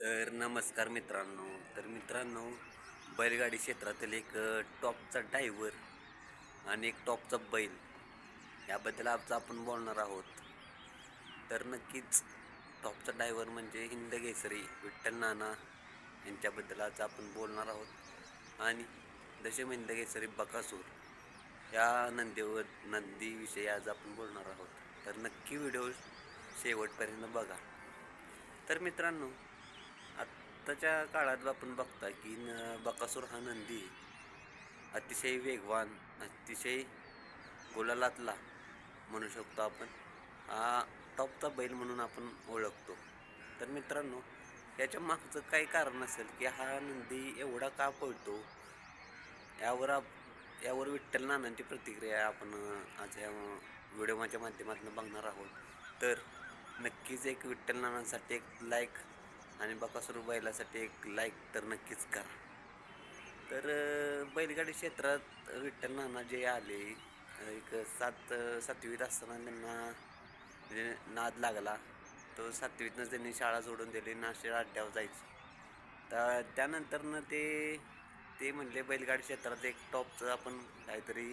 तर नमस्कार मित्रांनो. तर मित्रांनो बैलगाडी क्षेत्रातील एक टॉपचा ड्रायव्हर आणि एक टॉपचा बैल याबद्दल आज आपण बोलणार आहोत. तर नक्कीच टॉपचा ड्रायव्हर म्हणजे हिंद केसरी विठ्ठल नाना यांच्याबद्दल आज आपण बोलणार आहोत. आणि दशम हिंद केसरी बकासूर या नंदीवर नंदीविषयी आज आपण बोलणार आहोत. तर नक्की व्हिडिओ शेवटपर्यंत बघा. तर मित्रांनो आत्ताच्या काळात आपण बघता की न बकासूर हा नंदी अतिशय वेगवान अतिशय गुलालातला म्हणू शकतो आपण. हा टॉपचा बैल म्हणून आपण ओळखतो. तर मित्रांनो याच्या मागचं काही कारण असेल की हा नंदी एवढा का पळतो? यावर आप यावर विठ्ठल नानांची प्रतिक्रिया आपण आज या व्हिडिओच्या माध्यमातून बघणार आहोत. तर नक्कीच एक विठ्ठल नानांसाठी एक लाईक आणि बकासूर बैलासाठी एक लाईक तर नक्कीच करा. तर बैलगाडी क्षेत्रात विठ्ठल नाना जे आले एक सात सातवीत असताना त्यांना म्हणजे नाद लागला तो सातवीतनं त्यांनी शाळा सोडून दिली नाशिक अड्ड्यावर जायची. तर त्यानंतरनं ते ते म्हणले बैलगाडी क्षेत्रात एक टॉपचं आपण काहीतरी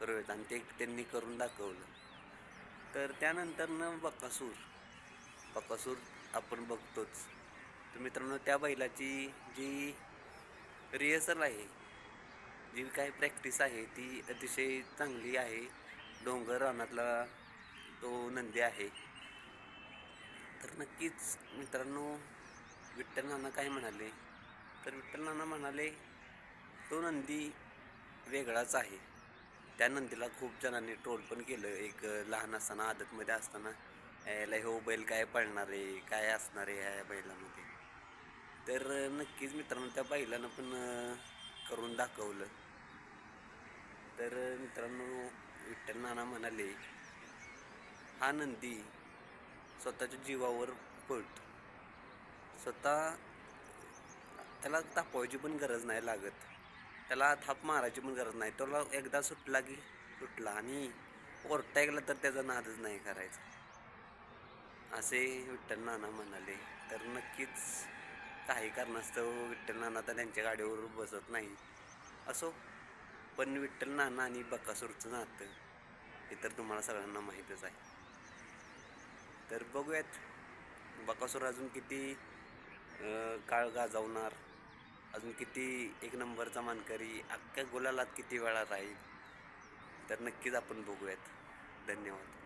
करूयात आणि ते त्यांनी करून दाखवलं. तर त्यानंतरनं बकासूर बकासूर आपण बघतोच. तर मित्रांनो त्या बैलाची जी रिहर्सल आहे जी काय प्रॅक्टिस आहे ती अतिशय चांगली आहे. डोंगर रानातला तो नंदी आहे. तर नक्कीच मित्रांनो विठ्ठल नाना काय म्हणाले? तर विठ्ठल नाना म्हणाले तो नंदी वेगळाच आहे. त्या नंदीला खूप जणांनी ट्रोल पण केलं. एक लहान असताना आदतमध्ये असताना याला हो बैल काय पळणार आहे? काय असणार आहे ह्या बैलामध्ये? तर नक्कीच मित्रांनो त्या बैलानं पण करून दाखवलं. तर मित्रांनो विठ्ठल नाना म्हणाले हा नंदी स्वतःच्या जीवावर पट स्वतः त्याला तापवायची पण गरज नाही लागत. त्याला थाप मारायची पण गरज नाही. त्याला एकदा सुटला की सुटला आणि ओरटा गेला तर त्याचा नादच नाही करायचा. असे विठ्ठल नाना म्हणाले. तर नक्कीच काही कारणास्तव विठ्ठल नाना तर त्यांच्या गाडीवर बसत नाही. असो पण विठ्ठल नाना आणि बकासूरचं नातं हे तर तुम्हाला सगळ्यांना माहीतच आहे. तर बघूयात बकासूर अजून किती काळ गाजवणार अजून किती एक नंबरचा मानकरी अख्ख्या गुलालात किती वेळा राहील तर नक्कीच आपण बघूयात. धन्यवाद.